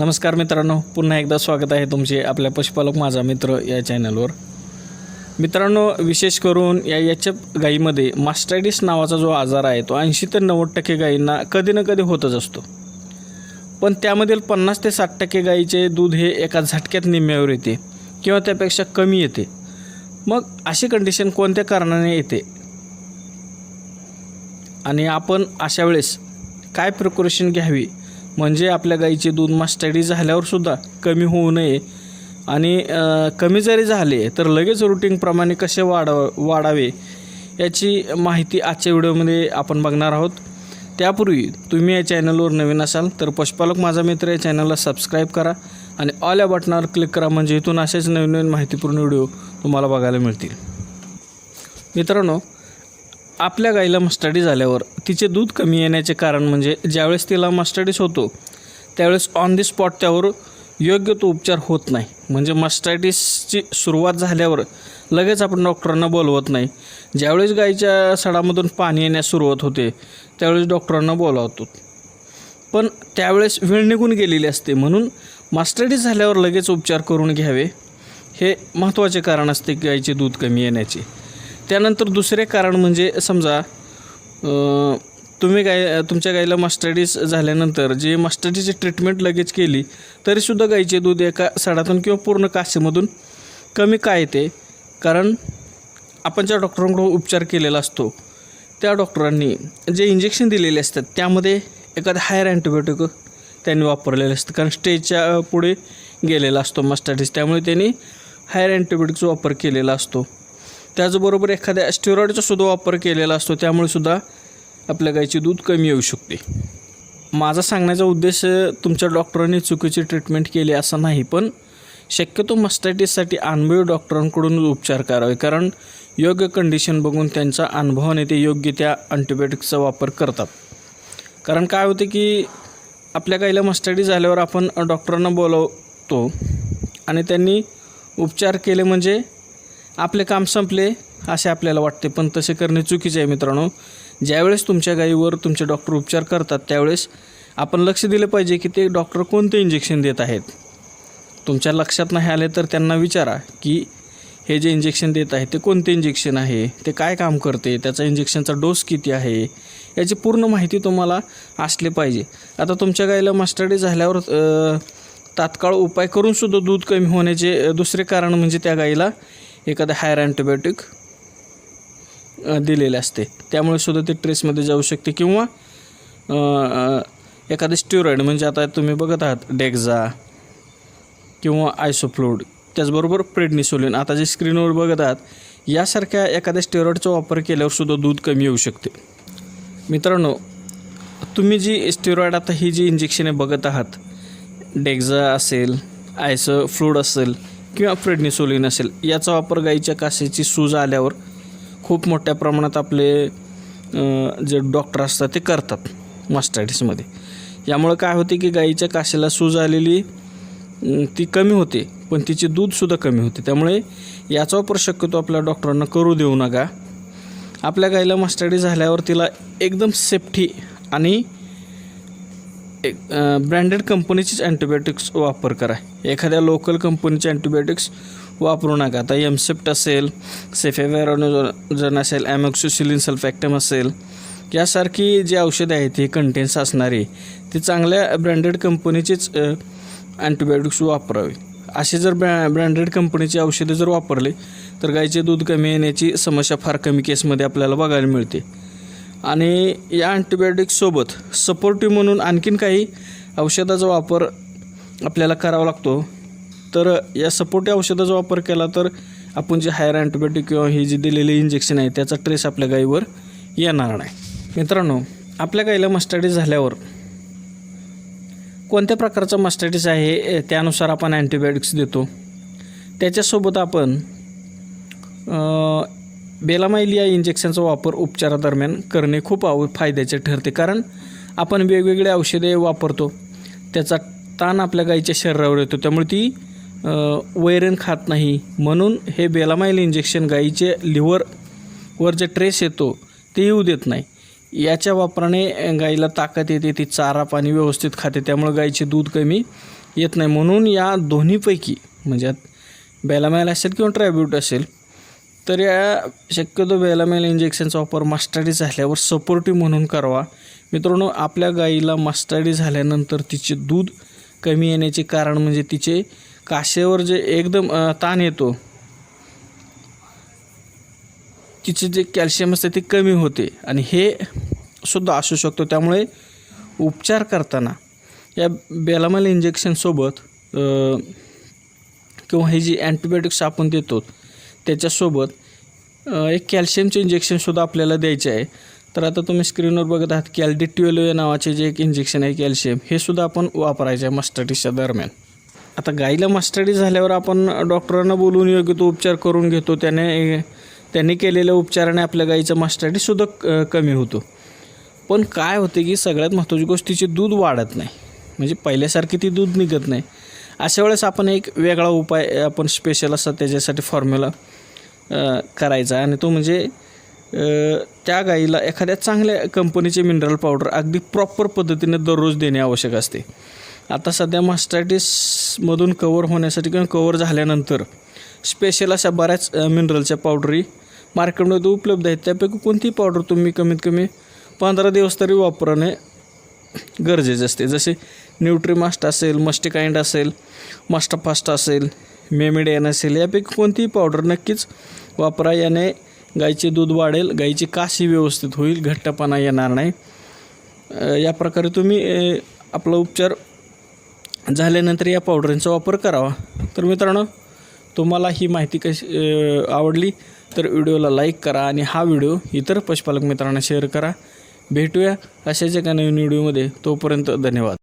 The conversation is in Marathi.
नमस्कार मित्रांनो पुन्हा एकदा स्वागत आहे तुमचे आपल्या पशुपालक माझा मित्र या चॅनलवर. मित्रांनो विशेष करून या याच्या गायीमध्ये मास्टायटिस नावाचा जो आजार आहे तो ऐंशी ते नव्वद टक्के गायींना कधी ना कधी होतच असतो. पण त्यामधील पन्नास ते साठ टक्के गायीचे दूध हे एका झटक्यात निम्म्यावर येते किंवा त्यापेक्षा कमी येते. मग अशी कंडिशन कोणत्या कारणाने येते? आणि आपण अशा वेळेस काय प्रिकॉशन घ्यावी? म्हणजे आपल्या गाईचे दूध मास्टडी झाल्यावरसुद्धा कमी होऊ नये. आणि कमी जरी झाले तर लगेच रुटीनप्रमाणे कसे वाढव वाढावे याची माहिती आजच्या व्हिडिओमध्ये आपण बघणार आहोत. त्यापूर्वी तुम्ही या चॅनलवर नवीन असाल तर पशुपालक माझा मित्र या चॅनलला सबस्क्राईब करा आणि ऑल या बटनावर क्लिक करा म्हणजे इथून असेच नवीन नवीन माहितीपूर्ण व्हिडिओ तुम्हाला बघायला मिळतील. मित्रांनो आपल्या गाईला मस्टडी झाल्यावर तिचे दूध कमी येण्याचे कारण म्हणजे ज्यावेळेस तिला मस्टडीस होतो त्यावेळेस ऑन दी स्पॉट त्यावर योग्य तो उपचार होत नाही. म्हणजे मस्टायटिसची सुरुवात झाल्यावर लगेच आपण डॉक्टरांना बोलवत नाही. ज्यावेळेस गाईच्या सडामधून पाणी येण्यास सुरुवात होते त्यावेळेस डॉक्टरांना बोलावतो. पण त्यावेळेस वेळ निघून गेलेली असते म्हणून मास्टर्डीज झाल्यावर लगेच उपचार करून घ्यावे. हे महत्त्वाचे कारण असते गाईचे दूध कमी येण्याचे. त्यानंतर दुसरे कारण म्हणजे समजा तुम्ही गाय तुमच्या गाईला मास्टर्डीज झाल्यानंतर जे मास्टर्डीची ट्रीटमेंट लगेच केली तरीसुद्धा गाईचे दूध एका सडातून किंवा पूर्ण काशीमधून कमी का येते? कारण आपण ज्या डॉक्टरांकडून उपचार केलेला असतो त्या डॉक्टरांनी जे इंजेक्शन दिलेले असतात त्यामध्ये एखादं हायर अँटीबायोटिक त्यांनी वापरलेलं असतं कारण स्टेजच्या पुढे गेलेला असतो मस्टॅटिस त्यामुळे त्यांनी हायर अँटीबायोटिकचा वापर केलेला असतो. त्याचबरोबर एखाद्या स्टेरॉइडचा सुद्धा वापर केलेला असतो. त्यामुळे सुद्धा आपल्या गाईचे दूध कमी येऊ शकते. माझा सांगण्याचा उद्देश तुमच्या डॉक्टरांनी चुकीची ट्रीटमेंट केली असं नाही पण शक्यतो मस्टॅटिससाठी अनुभवी डॉक्टरांकडून उपचार करावे कारण योग्य कंडिशन बघून त्यांचा अनुभवाने ते योग्य त्या अँटीबायोटिकचा वापर करतात. कारण काय होते की आपल्या गाईला मस्टडी झाल्यावर आपण डॉक्टरांना बोलवतो आणि त्यांनी उपचार केले म्हणजे आपले काम संपले असे आपल्याला वाटते. पण तसे करणे चुकीचे आहे मित्रांनो. ज्यावेळेस तुमच्या गाईवर तुमचे डॉक्टर उपचार करतात त्यावेळेस आपण लक्ष दिलं पाहिजे की ते डॉक्टर कोणते इंजेक्शन देत आहेत. तुमच्या लक्षात नाही आले तर त्यांना विचारा की हे जे इंजेक्शन देत आहे ते कोणते इंजेक्शन आहे? ते काय काम करते? त्याचा इंजेक्शनचा डोस किती आहे? याची पूर्ण माहिती तुम्हाला असली पाहिजे. आता तुमच्या गाईला मास्टर्डी झाल्यावर तात्काळ उपाय करूनसुद्धा दूध कमी होण्याचे दुसरे कारण म्हणजे त्या गाईला एखादं हायर अँटीबायोटिक दिलेले असते. त्यामुळे सुद्धा ते ट्रेसमध्ये जाऊ शकते किंवा एखादे एखादं स्टिरॉइड म्हणजे आता तुम्ही बघत आहात डेक्झा किंवा आयसोफ्लोड त्याचबरोबर प्रेडनिसोलिन आता जे स्क्रीनवर बघत आहात यासारख्या एखाद्या स्टेरॉइडचा वापर केल्यावर सुद्धा दूध कमी येऊ शकते. मित्रांनो तुम्ही जी स्टेरॉइड आता ही जी इंजेक्शने बघत आहात डेक्झा असेल आयसो फ्लूड असेल किंवा प्रेडनिसोलिन असेल याचा वापर गाईच्या कासेची सूज आल्यावर खूप मोठ्या प्रमाणात आपले जे डॉक्टर असतात ते करतात मास्टायटिसमध्ये यामुळं काय होते की गाईच्या कासेला सूज आलेली ती कमी होते पण तिचे दूधसुद्धा कमी होते. त्यामुळे याचा वापर शक्यतो आपल्या डॉक्टरांना करू देऊ नका. आपल्या गाईला मास्टडी झाल्यावर तिला एकदम सेफ्टी आणि एक ब्रँडेड कंपनीचीच अँटीबायोटिक्स वापर करा. एखाद्या लोकल कंपनीचे अँटीबायोटिक्स वापरू नका. आता एमसेप्ट असेल सेफेवॅरोनोजन असेल ॲमॉक्सिसिलिन सल्फॅक्टम असेल यासारखी जी औषधं आहेत ती कंटेन्स असणारी ती चांगल्या ब्रँडेड कंपनीचीच अँटीबायोटिक्स वापरावे. असे जर ब्रॅ ब्रँडेड कंपनीची औषधे जर वापरले तर गाईचे दूध कमी येण्याची समस्या फार कमी केसमध्ये आपल्याला बघायला मिळते. आणि या अँटीबायोटिक्ससोबत सपोर्टिव्ह म्हणून आणखीन काही औषधाचा वापर आपल्याला करावा लागतो. तर या सपोर्टिव्ह औषधाचा वापर केला तर आपण जे हायर अँटीबायोटिक किंवा ही जी दिलेली इंजेक्शन आहे त्याचा ट्रेस आपल्या गाईवर येणार नाही. मित्रांनो आपल्या गाईला मस्टडी झाल्यावर कोणत्या प्रकारचा मस्टॅटिस आहे ए, त्यानुसार आपण अँटीबायोटिक्स देतो. त्याच्यासोबत आपण बेलामाईल या इंजेक्शनचा वापर उपचारादरम्यान करणे खूप आव फायद्याचे ठरते. कारण आपण वेगवेगळे औषधे वापरतो. त्याचा ताण आपल्या गाईच्या शरीरावर येतो. त्यामुळे ती वैरण खात नाही. म्हणून हे बेलामाईल इंजेक्शन गाईचे लिव्हरवर जे ट्रेस येतो ते येऊ देत नाही. याच्या वापराने गाईला ताकद येते. ती चारा पाणी व्यवस्थित खाते. त्यामुळे गाईचे दूध कमी येत नाही. म्हणून या दोन्हीपैकी म्हणजे बेलामाईल असेल किंवा ट्रायब्यूट असेल तर या शक्यतो बेलामेल इंजेक्शनचा वापर मास्टाडी झाल्यावर सपोर्टिव्ह म्हणून करावा. मित्रांनो आपल्या गाईला मास्टाडी झाल्यानंतर तिचे दूध कमी येण्याचे कारण म्हणजे तिचे काशेवर जे एकदम ताण येतो तिचे जे कॅल्शियम असते ते कमी होते आणि हे सुद्धा असू शकतो. त्यामुळे उपचार करताना या बेलामेल इंजेक्शनसोबत किंवा हे जी अँटीबायोटिक्स आपण देतो त्याच्यासोबत एक कॅल्शियमचे इंजेक्शनसुद्धा आपल्याला द्यायचे आहे. तर आता तुम्ही स्क्रीनवर बघत आहात कॅल्डी ट्युएलो या नावाचे जे एक इंजेक्शन आहे कॅल्शियम हे सुद्धा आपण वापरायचे आहे मस्टडीच्या दरम्यान. आता गाईला मस्टडी झाल्यावर आपण डॉक्टरांना बोलून योग्य तो उपचार करून घेतो. त्याने त्यांनी केलेल्या उपचाराने आपल्या गाईचा मस्टडीसुद्धा कमी होतो. पण काय होते की सगळ्यात महत्त्वाची गोष्ट तिचे दूध वाढत नाही. म्हणजे पहिल्यासारखी ती दूध निघत नाही. अशा वेळेस आपण एक वेगळा उपाय आपण स्पेशल असा त्याच्यासाठी फॉर्म्युला करायचा. आणि तो म्हणजे त्या गाईला एखाद्या चांगल्या कंपनीचे मिनरल पावडर अगदी प्रॉपर पद्धतीने दररोज देणे आवश्यक असते. आता सध्या मास्टायटिसमधून कवर होण्यासाठी किंवा कवर झाल्यानंतर स्पेशल अशा बऱ्याच मिनरलच्या पावडरी मार्केटमध्ये उपलब्ध आहेत. त्यापैकी कोणतीही पावडर तुम्ही कमीत कमी पंधरा दिवस तरी वापरणे गरजेचे असते. जसे न्यूट्रीमास्ट असेल मस्टिकाइंड असेल मास्टाफास्ट असेल मेमिडियन असेल यापैकी कोणतीही पावडर नक्कीच वापरा. याने गाईचे दूध वाढेल गाईची काशी व्यवस्थित होईल घट्टपणा येणार नाही. या प्रकारे तुम्ही आपला उपचार झाल्यानंतर या पावडरींचा वापर करावा. तर मित्रांनो तुम्हाला ही माहिती कशी आवडली तर व्हिडिओला लाईक करा आणि हा व्हिडिओ इतर पशुपालक मित्रांना शेअर करा. भेटूया अशाच एका नवीन व्हिडिओमध्ये. तोपर्यंत धन्यवाद.